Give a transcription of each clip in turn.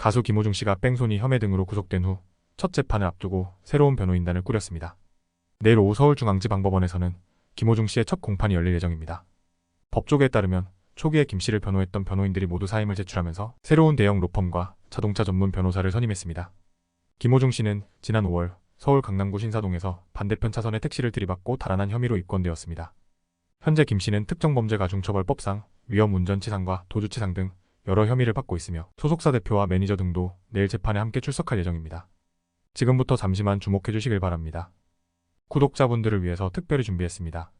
가수 김호중 씨가 뺑소니 혐의 등으로 구속된 후 첫 재판을 앞두고 새로운 변호인단을 꾸렸습니다. 내일 오후 서울중앙지방법원에서는 김호중 씨의 첫 공판이 열릴 예정입니다. 법조계에 따르면 초기에 김 씨를 변호했던 변호인들이 모두 사임을 제출하면서 새로운 대형 로펌과 자동차 전문 변호사를 선임했습니다. 김호중 씨는 지난 5월 서울 강남구 신사동에서 반대편 차선에 택시를 들이받고 달아난 혐의로 입건되었습니다. 현재 김 씨는 특정범죄가중처벌법상 위험운전치상과 도주치상 등 여러 혐의를 받고 있으며 소속사 대표와 매니저 등도 내일 재판에 함께 출석할 예정입니다. 지금부터 잠시만 주목해 주시길 바랍니다. 구독자분들을 위해서 특별히 준비했습니다.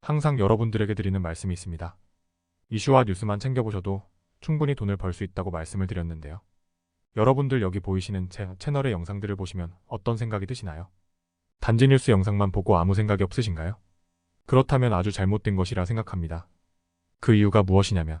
항상 여러분들에게 드리는 말씀이 있습니다. 이슈와 뉴스만 챙겨보셔도 충분히 돈을 벌 수 있다고 말씀을 드렸는데요. 여러분들 여기 보이시는 제 채널의 영상들을 보시면 어떤 생각이 드시나요? 단지 뉴스 영상만 보고 아무 생각이 없으신가요? 그렇다면 아주 잘못된 것이라 생각합니다. 그 이유가 무엇이냐면